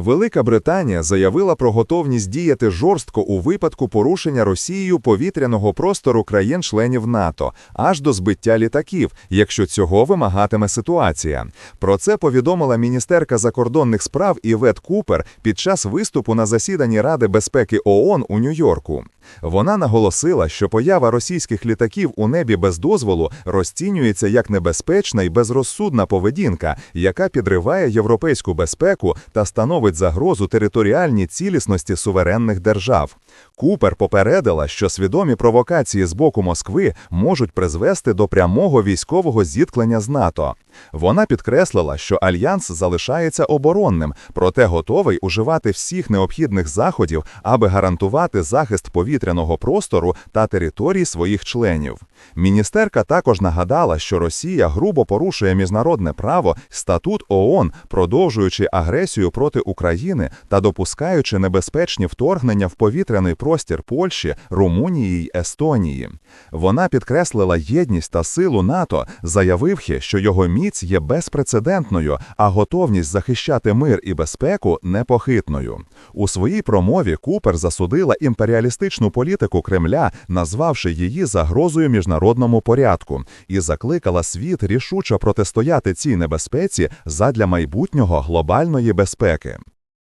Велика Британія заявила про готовність діяти жорстко у випадку порушення Росією повітряного простору країн-членів НАТО аж до збиття літаків, якщо цього вимагатиме ситуація. Про це повідомила міністерка закордонних справ Івет Купер під час виступу на засіданні Ради безпеки ООН у Нью-Йорку. Вона наголосила, що поява російських літаків у небі без дозволу розцінюється як небезпечна і безрозсудна поведінка, яка підриває європейську безпеку та становить загрозу територіальній цілісності суверенних держав. Купер попередила, що свідомі провокації з боку Москви можуть призвести до прямого військового зіткнення з НАТО. Вона підкреслила, що альянс залишається оборонним, проте готовий уживати всіх необхідних заходів, аби гарантувати захист повітряного простору та територій своїх членів. Міністерка також нагадала, що Росія грубо порушує міжнародне право, статут ООН, продовжуючи агресію проти України та допускаючи небезпечні вторгнення в повітряний простір Польщі, Румунії й Естонії. Вона підкреслила єдність та силу НАТО, заявивши, що його міць є безпрецедентною, а готовність захищати мир і безпеку непохитною. У своїй промові Купер засудила імперіалістичну політику Кремля, назвавши її загрозою міжнародному порядку, і закликала світ рішуче протистояти цій небезпеці задля майбутнього глобальної безпеки.